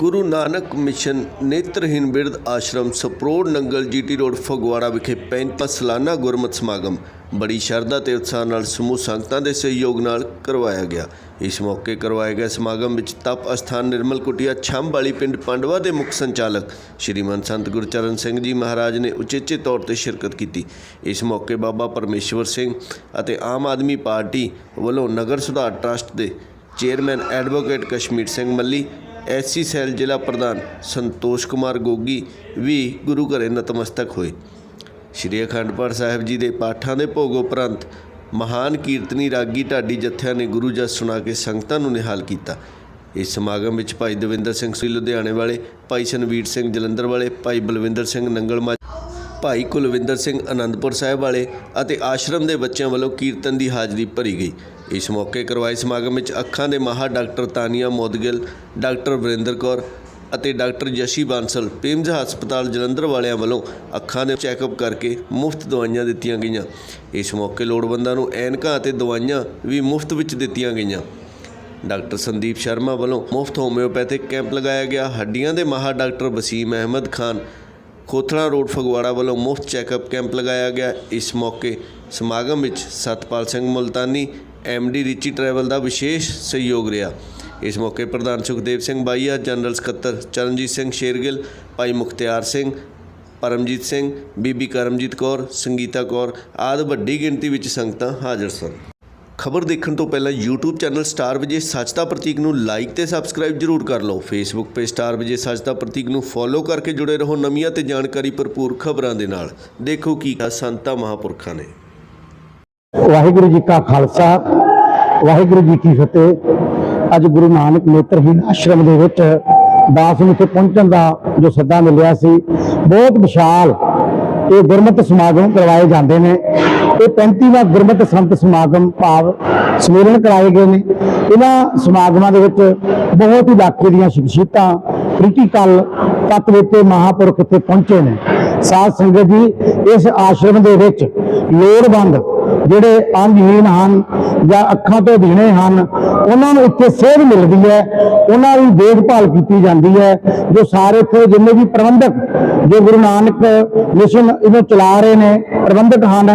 Guru Nanak mission ਨੇਤਰਹੀਨ ਬਿਰਧ ਆਸ਼ਰਮ ਸਪਰੋੜ ਨੰਗਲ ਜੀਟੀ ਰੋਡ, ਫਗਵਾੜਾ ਵਿਖੇ 35 ਸਾਲਾਨਾ ਗੁਰਮਤਿ ਸਮਾਗਮ। ਬੜੀ ਸ਼ਰਧਾ ਤੇ ਉਤਸ਼ਾਹ ਨਾਲ ਸਮੂਹ ਸੰਗਤਾਂ ਦੇ ਸਹਿਯੋਗ ਨਾਲ ਕਰਵਾਇਆ ਗਿਆ। ਇਸ ਮੌਕੇ ਕਰਵਾਏ ਗਏ ਸਮਾਗਮ ਵਿੱਚ ਤਪ ਅਸਥਾਨ ਨਿਰਮਲ ਕੁਟੀਆ ਛੰਭ ਵਾਲੀ ਪਿੰਡ ਪੰਡਵਾ ਦੇ ਮੁੱਖ ਸੰਚਾਲਕ ਸ਼੍ਰੀਮੰਤ ਸੰਤ ਗੁਰਚਰਨ ਸਿੰਘ ਜੀ ਮਹਾਰਾਜ ਨੇ ਉਚੇਚੇ ਤੌਰ ਤੇ ਸ਼ਿਰਕਤ ਕੀਤੀ। ਇਸ ਮੌਕੇ ਬਾਬਾ ਪਰਮੇਸ਼ਵਰ ਸਿੰਘ ਅਤੇ ਆਮ ਆਦਮੀ ਪਾਰਟੀ ਵੱਲੋਂ ਨਗਰ ਸੁਧਾਰ ਟਰਸਟ ਦੇ chairman advocate Kashmir Singh Malli SC cell ਜ਼ਿਲ੍ਹਾ ਪ੍ਰਧਾਨ ਸੰਤੋਸ਼ ਕੁਮਾਰ ਗੋਗੀ ਵੀ ਗੁਰੂ ਘਰੇ ਨਤਮਸਤਕ ਹੋਏ। ਸ਼੍ਰੀ ਅਖੰਡ ਪਾਠ ਸਾਹਿਬ ਜੀ ਦੇ ਪਾਠਾਂ ਦੇ ਭੋਗ ਉਪਰੰਤ ਮਹਾਨ ਕੀਰਤਨੀ ਰਾਗੀ ਢਾਡੀ ਜਥਿਆਂ ਨੇ ਗੁਰੂ ਜਸ ਸੁਣਾ ਕੇ ਸੰਗਤਾਂ ਨੂੰ ਨਿਹਾਲ ਕੀਤਾ। ਇਸ ਸਮਾਗਮ ਵਿੱਚ ਭਾਈ ਦਵਿੰਦਰ ਸਿੰਘ ਸ੍ਰੀ ਲੁਧਿਆਣੇ ਵਾਲੇ, ਭਾਈ ਸ਼ਨਵੀਰ ਸਿੰਘ ਜਲੰਧਰ ਵਾਲੇ, ਭਾਈ ਬਲਵਿੰਦਰ ਸਿੰਘ ਨੰਗਲ ਭਾਈ ਕੁਲਵਿੰਦਰ ਸਿੰਘ ਆਨੰਦਪੁਰ ਸਾਹਿਬ ਵਾਲੇ ਅਤੇ ਆਸ਼ਰਮ ਦੇ ਬੱਚਿਆਂ ਵੱਲੋਂ ਕੀਰਤਨ ਦੀ ਹਾਜ਼ਰੀ ਭਰੀ ਗਈ। ਇਸ ਮੌਕੇ ਕਰਵਾਏ ਸਮਾਗਮ ਵਿੱਚ ਅੱਖਾਂ ਦੇ ਮਾਹਰ ਡਾਕਟਰ ਤਾਨੀਆ ਮੋਦਗਿਲ, ਡਾਕਟਰ ਵਰਿੰਦਰ ਕੌਰ ਅਤੇ ਡਾਕਟਰ ਜਸ਼ੀ ਬਾਂਸਲ ਪੇਮਜ਼ ਹਸਪਤਾਲ ਜਲੰਧਰ ਵਾਲਿਆਂ ਵੱਲੋਂ ਅੱਖਾਂ ਦੇ ਚੈੱਕਅਪ ਕਰਕੇ ਮੁਫਤ ਦਵਾਈਆਂ ਦਿੱਤੀਆਂ ਗਈਆਂ। ਇਸ ਮੌਕੇ ਲੋੜਵੰਦਾਂ ਨੂੰ ਐਨਕਾਂ ਅਤੇ ਦਵਾਈਆਂ ਵੀ ਮੁਫਤ ਵਿੱਚ ਦਿੱਤੀਆਂ ਗਈਆਂ। ਡਾਕਟਰ ਸੰਦੀਪ ਸ਼ਰਮਾ ਵੱਲੋਂ ਮੁਫਤ ਹੋਮਿਓਪੈਥਿਕ ਕੈਂਪ ਲਗਾਇਆ ਗਿਆ। ਹੱਡੀਆਂ ਦੇ ਮਾਹਰ ਡਾਕਟਰ ਵਸੀਮ ਅਹਿਮਦ ਖਾਨ, ਖੋਥੜਾ ਰੋਡ ਫਗਵਾੜਾ ਵੱਲੋਂ ਮੁਫਤ ਚੈੱਕਅਪ ਕੈਂਪ ਲਗਾਇਆ ਗਿਆ। ਇਸ ਮੌਕੇ ਸਮਾਗਮ ਵਿੱਚ Satpal Singh Multani D Richie travel ਦਾ ਵਿਸ਼ੇਸ਼ ਸਹਿਯੋਗ ਰਿਹਾ। ਇਸ ਮੌਕੇ ਪ੍ਰਧਾਨ ਸੁਖਦੇਵ ਸਿੰਘ ਬਾਈਆ, ਜਨਰਲ ਸਕੱਤਰ ਚਰਨਜੀਤ ਸਿੰਘ ਸ਼ੇਰਗਿੱਲ, ਭਾਈ ਮੁਖਤਿਆਰ ਸਿੰਘ, ਪਰਮਜੀਤ ਸਿੰਘ, ਬੀਬੀ ਕਰਮਜੀਤ ਕੌਰ, ਸੰਗੀਤਾ ਕੌਰ ਆਦਿ ਵੱਡੀ ਗਿਣਤੀ ਵਿੱਚ ਸੰਗਤਾਂ ਹਾਜ਼ਰ ਸਨ। ਖਬਰ ਦੇਖਣ ਤੋਂ ਪਹਿਲਾਂ YouTube ਚੈਨਲ ਸਟਾਰ ਵਿਜੇ ਸੱਚ ਦਾ ਪ੍ਰਤੀਕ ਨੂੰ ਲਾਈਕ ਤੇ ਸਬਸਕ੍ਰਾਈਬ ਜਰੂਰ ਕਰ ਲਓ। Facebook ਪੇਜ ਸਟਾਰ ਵਿਜੇ ਸੱਚ ਦਾ ਪ੍ਰਤੀਕ ਨੂੰ ਫੋਲੋ ਕਰਕੇ ਜੁੜੇ ਰਹੋ ਨਵੀਆਂ ਤੇ ਜਾਣਕਾਰੀ ਭਰਪੂਰ ਖਬਰਾਂ ਦੇ ਨਾਲ। ਦੇਖੋ ਕੀ ਕਿਹਾ ਸੰਤਾਂ ਮਹਾਪੁਰਖਾਂ ਨੇ। ਵਾਹਿਗੁਰੂ ਜੀ ਕਾ ਖਾਲਸਾ, ਵਾਹਿਗੁਰੂ ਜੀ ਕੀ ਫਤਿਹ। ਅੱਜ ਗੁਰੂ ਨਾਨਕ ਨੇਤਰਹੀਨ ਆਸ਼ਰਮ ਦੇ ਵਿੱਚ ਦਾਸ ਨੂੰ ਇੱਥੇ ਪਹੁੰਚਣ ਦਾ ਜੋ ਸੱਦਾ ਮਿਲਿਆ ਸੀ, ਬਹੁਤ ਵਿਸ਼ਾਲ ਇਹ ਗੁਰਮਤਿ ਸਮਾਗਮ ਕਰਵਾਏ ਜਾਂਦੇ ਨੇ। ਇਹ 35ਵਾਂ ਗੁਰਮਤਿ ਸੰਤ ਸਮਾਗਮ ਭਾਵ ਸਮੇਲਨ ਕਰਾਏ ਗਏ ਨੇ। ਇਹਨਾਂ ਸਮਾਗਮਾਂ ਦੇ ਵਿੱਚ ਬਹੁਤ ਹੀ ਇਲਾਕੇ ਦੀਆਂ ਸ਼ਖਸੀਅਤਾਂ ਕ੍ਰਿਟੀਕਲ ਤਤਵੇਤੇ ਮਹਾਪੁਰਖ ਇੱਥੇ ਪਹੁੰਚੇ ਨੇ। ਸਾਧ ਸੰਗਤ ਜੀ, ਇਸ ਆਸ਼ਰਮ ਦੇ ਵਿੱਚ ਲੋੜਵੰਦ ਜਿਹੜੇ ਅੰਗਹੀਨ ਹਨ ਜਾਂ ਅੱਖਾਂ ਤੋਂ ਦੀਨੇ ਹਨ, ਉਹਨਾਂ ਨੂੰ ਇੱਥੇ ਸੇਧ ਮਿਲਦੀ ਹੈ, ਉਹਨਾਂ ਦੀ ਦੇਖਭਾਲ ਕੀਤੀ ਜਾਂਦੀ ਹੈ, ਜੋ ਸਾਰੇ ਇੱਥੇ ਜਿੰਨੇ ਵੀ ਪ੍ਰਬੰਧਕ, ਜੋ ਗੁਰੂ ਨਾਨਕ ਮਿਸ਼ਨ ਇਹਨੂੰ ਚਲਾ ਰਹੇ ਨੇ, ਪ੍ਰਬੰਧਕ ਹਨ,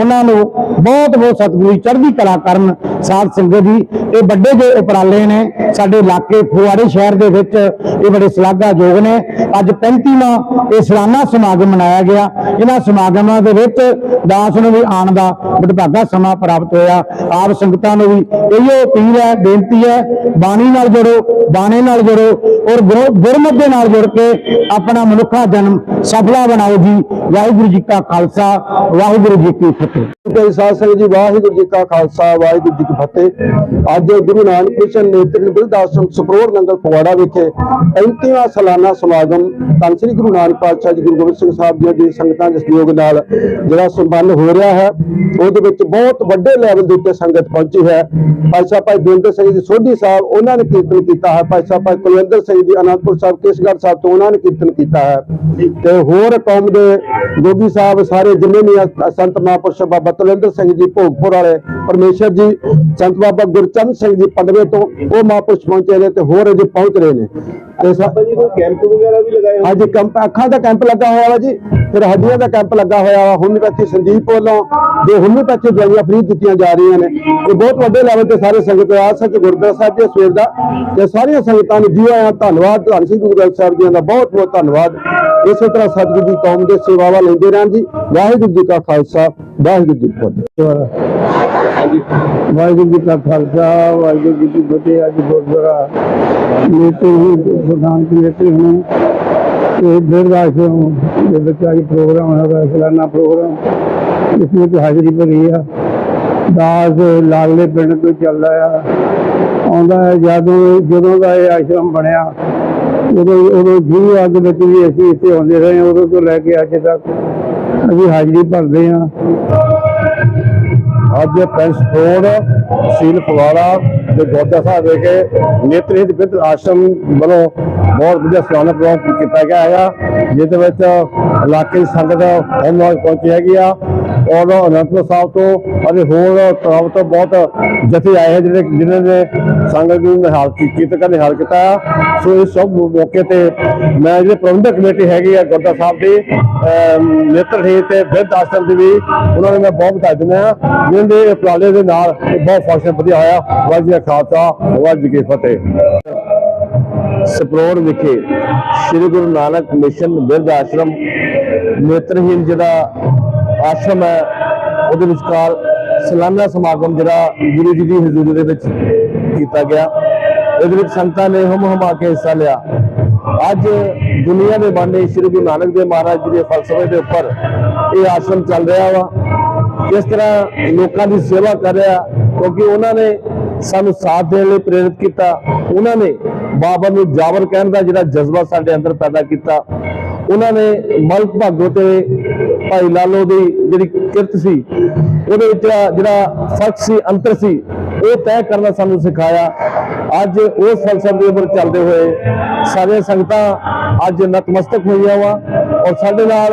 ਉਹਨਾਂ ਨੂੰ ਬਹੁਤ ਬਹੁਤ ਸਤਿਗੁਰੂ ਚੜ੍ਹਦੀ ਕਲਾ ਕਰਨ ਸਾਧ ਸੰਗਤ ਜੀ, ਇਹ ਵੱਡੇ ਜੋ ਉਪਰਾਲੇ ਨੇ। ਸਾਡੇ ਇਲਾਕੇ ਫਗਵਾੜੇ ਸ਼ਹਿਰ ਦੇ ਵਿੱਚ ਇਹ ਬੜੇ ਸ਼ਲਾਘਾਯੋਗ ਨੇ। ਅੱਜ 35ਵਾਂ ਇਹ ਸਾਲਾਨਾ ਸਮਾਗਮ ਮਨਾਇਆ ਗਿਆ। ਇਹਨਾਂ ਸਮਾਗਮਾਂ ਦੇ ਵਿੱਚ ਦਾਸ ਨੂੰ ਵੀ ਆਉਣ ਦਾ ਵਡਭਾਗਾ ਸਮਾਂ ਪ੍ਰਾਪਤ ਹੋਇਆ। ਆਪ ਸੰਗਤਾਂ ਨੂੰ ਵੀ ਇਹੋ ਅਪੀਲ ਹੈ, ਬੇਨਤੀ ਹੈ, ਬਾਣੀ ਨਾਲ ਜੁੜੋ, ਬਾਣੇ ਨਾਲ ਜੁੜੋ ਔਰ ਗੁਰੂ- ਗੁਰਮਤਿ ਦੇ ਨਾਲ ਜੁੜ ਕੇ ਆਪਣਾ ਮਨੁੱਖਾ ਜਨਮ ਸਫਲਾ ਬਣਾਓ ਜੀ। ਵਾਹਿਗੁਰੂ ਜੀ ਕਾ ਖਾਲਸਾ, ਵਾਹਿਗੁਰੂ ਜੀ ਕੀ ਫਤਿਹ। ਕਈ ਸਾਧ ਸੰਗਤ ਜੀ, ਵਾਹਿਗੁਰੂ ਜੀ ਕਾ ਖਾਲਸਾ, ਵਾਹਿਗੁਰੂ ਜੀ ਕੀ ਫਤਿਹ। ਅੱਜ ਗੁਰੂ ਨਾਨਕ ਮਿਸ਼ਨ ਨੇਤਰਨ ਬਿਰਧ ਆਸ਼ਰਮ ਸਪਰੋੜ ਨੰਗਲ ਫਗਵਾੜਾ ਵਿਖੇ 35ਵਾਂ ਸਾਲਾਨਾ ਸਮਾਗਮ ਧੰਨ ਸ੍ਰੀ ਗੁਰੂ ਨਾਨਕ ਪਾਤਸ਼ਾਹ ਜੀ ਗੁਰੂ ਗੋਬਿੰਦ ਸਿੰਘ ਸਾਹਿਬ ਜੀ ਦੀ ਸੰਗਤਾਂ ਦੇ ਸਹਿਯੋਗ ਨਾਲ ਜਿਹੜਾ ਸੰਪੰਨ ਹੋ ਰਿਹਾ ਹੈ, ਉਹਦੇ ਵਿੱਚ ਬਹੁਤ ਵੱਡੇ ਲੈਵਲ ਦੇ ਉੱਤੇ ਸੰਗਤ ਪਹੁੰਚੀ ਹੈ। ਭਾਈ ਸਾਹਿਬ, ਭਾਈ ਬੇਂਦਰ ਸਿੰਘ ਜੀ ਸੋਢੀ ਸਾਹਿਬ, ਉਹਨਾਂ ਨੇ ਕੀਰਤਨ ਕੀਤਾ ਹੈ। ਭਾਈ ਸਾਹਿਬ, ਭਾਈ ਕੁਲਵਿੰਦਰ ਸਿੰਘ ਜੀ ਅਨੰਦਪੁਰ ਸਾਹਿਬ, ਕੇਸਗੜ੍ਹ ਸਾਹਿਬ ਤੋਂ ਉਹਨਾਂ ਨੇ ਕੀਰਤਨ ਕੀਤਾ ਹੈ। ਤੇ ਹੋਰ ਕੌਮ ਦੇ ਗੋਗੀ ਸਾਹਿਬ, ਸਾਰੇ ਜਿੰਨੇ ਵੀ ਸੰਤ ਮਹਾਂਪੁਰਸ਼ ਬਾਬਾ ਤਲਵਿੰਦਰ ਸਿੰਘ ਜੀ, ਭੋਗਪੁਰ ਵਾਲੇ, ਪਰਮੇਸ਼ਰ ਜੀ ਸੰਤ ਬਾਬਾ ਗੁਰਚੰਦ ਸਿੰਘ ਜੀ ਪੰਡਵੇ ਤੋਂ ਉਹ ਮਹਾਂਪੁਰਸ਼ ਪਹੁੰਚੇ ਨੇ ਤੇ ਹੋਰ ਅਜੇ ਪਹੁੰਚ ਰਹੇ ਨੇ। ਤੇ ਜੀ ਕੋਈ ਕੈਂਪ ਵਗੈਰਾ ਵੀ ਲਗਾਏ ਹਾਂਜੀ ਕੈਂਪ ਅੱਖਾਂ ਦਾ ਕੈਂਪ ਲੱਗਾ ਹੋਇਆ ਵਾ ਜੀ ਫਿਰ ਹੱਡੀਆਂ ਦਾ ਕੈਂਪ ਲੱਗਾ ਹੋਇਆ ਵਾ। ਹੋਮਿਓਪੈਥੀ ਸੰਦੀਪ ਵੱਲੋਂ ਜੋ ਹੋਮਿਓਪੈਥੀ ਦਵਾਈਆਂ ਫ੍ਰੀ ਦਿੱਤੀਆਂ ਜਾ ਰਹੀਆਂ ਨੇ। ਇਹ ਬਹੁਤ ਵੱਡੇ ਲੈਵਲ ਤੇ ਸਾਰੇ ਸੰਗਤ ਆ ਸੱਚ ਗੁਰਦੁਆਰਾ ਸਾਹਿਬ ਜੀ ਸਵੇਰ ਦਾ। ਤੇ ਸਾਰੀਆਂ ਸੰਗਤਾਂ ਨੂੰ ਜੀ ਆਇਆਂ ਧੰਨਵਾਦ। ਧੰਨ ਸਿੰਘ ਗੁਰੂ ਗ੍ਰੰਥ ਸਾਹਿਬ ਜੀ ਦਾ ਬਹੁਤ ਬਹੁਤ ਧੰਨਵਾਦ। ਇਸੇ ਤਰ੍ਹਾਂ ਸਤਿਗੁਰੂ ਦੀ ਕੌਮ ਦੇ ਸੇਵਾਵਾਂ ਲੈਂਦੇ ਰਹਿਣ ਜੀ। ਵਾਹਿਗੁਰੂ ਜੀ ਕਾ ਖਾਲਸਾ ਵਾਹਿਗੁਰੂ ਜੀ ਕੀ ਫਤਿਹ। ਵਾਹਿਗੁਰੂ ਜੀ ਕਾ ਖਾਲਸਾ ਵਾਹਿਗੁਰੂ ਜੀ ਕੀ ਫਤਿਹ। ਅੱਜ ਗੁਰਦੁਆਰਾ ਨੀਤੀ ਪ੍ਰਧਾਨ ਜੀ ਇੱਥੇ ਇਹ ਬਿਰਦਾਸ਼ਰਮ ਦੇ ਵਿੱਚ ਅੱਜ ਪ੍ਰੋਗਰਾਮ ਹੋਇਆ ਸਾਲਾਨਾ ਪ੍ਰੋਗਰਾਮ। ਇਸ ਵਿੱਚ ਹਾਜ਼ਰੀ ਭਰੀ ਆ। ਦਾਸ ਲਾਗਲੇ ਪਿੰਡ ਤੋਂ ਚੱਲਦਾ ਆ। ਆਉਂਦਾ ਹੈ ਜਦੋਂ ਜਦੋਂ ਦਾ ਇਹ ਆਸ਼ਰਮ ਬਣਿਆ ਉਦੋਂ ਉਦੋਂ ਜੀ ਅੱਗ ਵਿੱਚ ਵੀ ਅਸੀਂ ਇੱਥੇ ਆਉਂਦੇ ਰਹੇ ਹਾਂ, ਉਦੋਂ ਤੋਂ ਲੈ ਕੇ ਅੱਜ ਤੱਕ ਅਸੀਂ ਹਾਜ਼ਰੀ ਭਰਦੇ ਹਾਂ ਅੱਜ ਪ੍ਰਿੰਸ ਰੋਡ ਸੀਲ ਫਗਵਾੜਾ ਦੇ ਗੋਦਾ ਸਾਹਿਬ ਵਿਖੇ ਨੇਤਰਹੀਨ ਬਿਰਧ ਆਸ਼ਰਮ ਵੱਲੋਂ ਬਹੁਤ ਵਧੀਆ ਸਲਾਨਾ ਪ੍ਰੋਗਰਾਮ ਕੀਤਾ ਗਿਆ ਹੈਗਾ, ਜਿਹਦੇ ਵਿੱਚ ਇਲਾਕੇ ਦੀ ਸੰਗਤ ਹੋਮਵਾਕ ਪਹੁੰਚੀ ਹੈਗੀ ਆ। ਔਰ ਅਨੰਦਪੁਰ ਸਾਹਿਬ ਤੋਂ ਅਤੇ ਹੋਰ ਤਰ੍ਹਾਂ ਤੋਂ ਬਹੁਤ ਜਥੇ ਆਏ ਹੈ ਜਿਹੜੇ ਜਿਨ੍ਹਾਂ ਨੇ ਸੰਗਤ ਨੂੰ ਨਿਹਾਲ ਕੀ- ਕੀਰਤਨ ਕਰਨ ਨਿਹਾਲ ਕੀਤਾ ਆ। ਸੋ ਇਸ ਸਭ ਮੌਕੇ ਤੇ ਮੈਂ ਜਿਹੜੇ ਪ੍ਰਬੰਧਕ ਕਮੇਟੀ ਹੈਗੀ ਆ ਗੁਰਦਾ ਸਾਹਿਬ ਦੀ, ਅਮ ਨੇਤਰਹੀਨ ਤੇ ਬਿਰਧ ਆਸ਼ਰਮ ਦੀ ਵੀ ਉਹਨਾਂ ਨੂੰ ਮੈਂ ਬਹੁਤ ਵਧਾਈ ਦਿੰਦਾ ਹਾਂ ਜਿਨ੍ਹਾਂ ਦੇ ਉਪਰਾਲੇ ਦੇ ਨਾਲ ਬਹੁਤ ਫੰਕਸ਼ਨ ਵਧੀਆ ਹੋਇਆ। ਵਾਹਿਗੁਰੂ ਖਾਲਸਾ, ਵਾਹਿਗੁਰੂ ਜੀ ਕੀ ਫਤਿਹ। ਸਪਰੋੜ ਵਿਖੇ ਸ੍ਰੀ ਗੁਰੂ ਨਾਨਕ ਮਿਸ਼ਨ ਬਿਰਧ ਆਸ਼ਰਮ ਨੇਤਰਹੀਨ ਜਿਹੜਾ ਆਸ਼ਰਮ ਹੈ। ਉਹਦੇ ਵਿਚਕਾਰ ਸਲਾਨਾ ਸਮਾਗਮ ਜਿਹੜਾ ਗੁਰੂ ਜੀ ਦੀ ਹਜ਼ੂਰੀ ਦੇ ਵਿੱਚ ਕੀਤਾ ਗਿਆ। ਇਹਦੇ ਵਿੱਚ ਸੰਗਤਾਂ ਨੇ ਹਮ ਹਮਾ ਕੇ ਹਿੱਸਾ ਲਿਆ। ਅੱਜ ਦੁਨੀਆ ਦੇ ਬਾਣੇ ਸ੍ਰੀ ਗੁਰੂ ਨਾਨਕ ਦੇਵ ਮਹਾਰਾਜ ਜੀ ਦੇ ਫਲਸਫੇ ਦੇ ਉੱਪਰ ਇਹ ਆਸ਼ਰਮ ਚੱਲ ਰਿਹਾ ਵਾ। ਕਿਸ ਤਰ੍ਹਾਂ ਲੋਕਾਂ ਦੀ ਸੇਵਾ ਕਰ ਰਿਹਾ, ਕਿਉਂਕਿ ਉਹਨਾਂ ਨੇ ਸਾਨੂੰ ਸਾਥ ਦੇਣ ਲਈ ਪ੍ਰੇਰਿਤ ਕੀਤਾ। ਉਹਨਾਂ ਨੇ ਬਾਬਾ ਨੂੰ ਜਾਬਰ ਕਹਿਣ ਦਾ ਜਿਹੜਾ ਜਜ਼ਬਾ ਸਾਡੇ ਅੰਦਰ ਪੈਦਾ ਕੀਤਾ। ਉਹਨਾਂ ਨੇ ਮਲਕ ਭਾਗੋ ਤੇ ਭਾਈ ਲਾਲੋ ਦੀ ਜਿਹੜੀ ਕਿਰਤ ਸੀ, ਉਹਦੇ ਵਿੱਚ ਜਿਹੜਾ ਫ਼ਰਕ ਸੀ, ਅੰਤਰ ਸੀ, ਉਹ ਤੈਅ ਕਰਨਾ ਸਾਨੂੰ ਸਿਖਾਇਆ। ਅੱਜ ਉਸ ਫਲਸਫੇ ਦੇ ਉੱਪਰ ਚੱਲਦੇ ਹੋਏ ਸਾਰੀਆਂ ਸੰਗਤਾਂ ਅੱਜ ਨਤਮਸਤਕ ਹੋਈਆਂ ਵਾ ਔਰ ਸਾਡੇ ਨਾਲ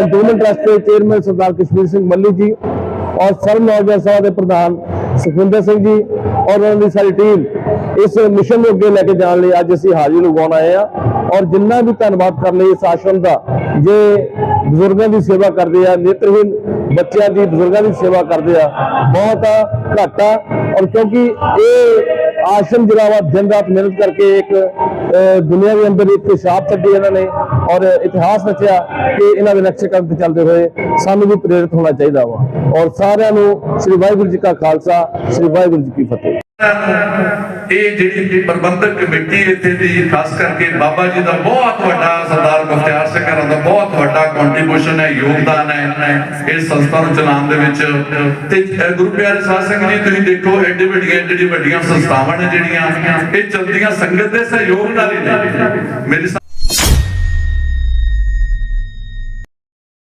ਇੰਪਰੂਵਮੈਂਟ ਟਰਸਟ ਦੇ ਚੇਅਰਮੈਨ ਸਰਦਾਰ ਕਸ਼ਮੀਰ ਸਿੰਘ ਮੱਲੀ ਜੀ ਔਰ ਸਰਵ ਨੌਜਵਾਨ ਸਭਾ ਦੇ ਪ੍ਰਧਾਨ ਸੁਖਵਿੰਦਰ ਸਿੰਘ ਜੀ ਔਰ ਉਹਨਾਂ ਦੀ ਸਾਰੀ ਟੀਮ ਇਸ ਮਿਸ਼ਨ ਨੂੰ ਅੱਗੇ ਲੈ ਕੇ ਜਾਣ ਲਈ ਅੱਜ ਅਸੀਂ ਹਾਜ਼ਰੀ ਲਗਾਉਣ ਆਏ ਆ ਔਰ ਜਿੰਨਾ ਵੀ ਧੰਨਵਾਦ ਕਰਨ ਲਈ ਇਸ ਆਸ਼ਰਮ ਦਾ, ਜੇ ਬਜ਼ੁਰਗਾਂ ਦੀ ਸੇਵਾ ਕਰਦੇ ਆ ਨੇਤਰਹੀਨ ਬੱਚਿਆਂ ਦੀ ਬਜ਼ੁਰਗਾਂ ਦੀ ਸੇਵਾ ਕਰਦੇ ਆ ਬਹੁਤ ਘੱਟ ਆ ਔਰ ਕਿਉਂਕਿ ਇਹ ਆਸ਼ਰਮ ਜਿਹੜਾ ਵਾ ਦਿਨ ਰਾਤ ਮਿਹਨਤ ਕਰਕੇ ਇੱਕ ਅਹ, ਦੁਨੀਆ ਦੇ ਅੰਦਰ ਇੱਕ ਛਾਪ ਛੱਡੀ ਇਹਨਾਂ ਨੇ ਔਰ ਇਤਿਹਾਸ ਰਚਿਆ ਕਿ ਇਹਨਾਂ ਦੇ ਨਕਸ਼ੇ ਕਦਮ ਤੇ ਚੱਲਦੇ ਹੋਏ ਸਾਨੂੰ ਵੀ ਪ੍ਰੇਰਿਤ ਹੋਣਾ ਚਾਹੀਦਾ ਵਾ। ਔਰ ਸਾਰਿਆਂ ਨੂੰ ਸ੍ਰੀ ਵਾਹਿਗੁਰੂ ਜੀ ਕਾ ਖਾਲਸਾ ਸ੍ਰੀ ਵਾਹਿਗੁਰੂ ਜੀ ਕੀ ਫਤਿਹ। ਇਹ ਜਿਹੜੀ ਪ੍ਰਬੰਧਕ ਕਮੇਟੀ ਇੱਥੇ ਦੀ, ਖਾਸ ਕਰਕੇ ਬਾਬਾ ਜੀ ਦਾ ਬਹੁਤ ਵੱਡਾ ਸਰਦਾਰ ਮੁਖਤਿਆਰ ਸਿੰਘ ਹਰਾਂ ਦਾ ਬਹੁਤ ਵੱਡਾ ਕੰਟਰੀਬਿਊਸ਼ਨ ਹੈ, ਯੋਗਦਾਨ ਹੈ, ਇਸ ਸੰਸਥਾ ਨੂੰ ਚਲਾਉਣ ਦੇ ਵਿੱਚ। ਤੇ ਗੁਰੂ ਪਿਆਰੇ ਸਾਧ ਸਿੰਘ ਜੀ, ਤੁਸੀਂ ਦੇਖੋ, ਐਡੇ ਵੱਡੀਆਂ ਜਿਹੜੀ ਵੱਡੀਆਂ ਸੰਸਥਾਵਾਂ ਨੇ ਜਿਹੜੀਆਂ, ਇਹ ਚਲਦੀਆਂ ਸੰਗਤ ਦੇ ਸਹਿਯੋਗ ਨਾਲ ਹੀ ਨੇ। ਮੇਰੀ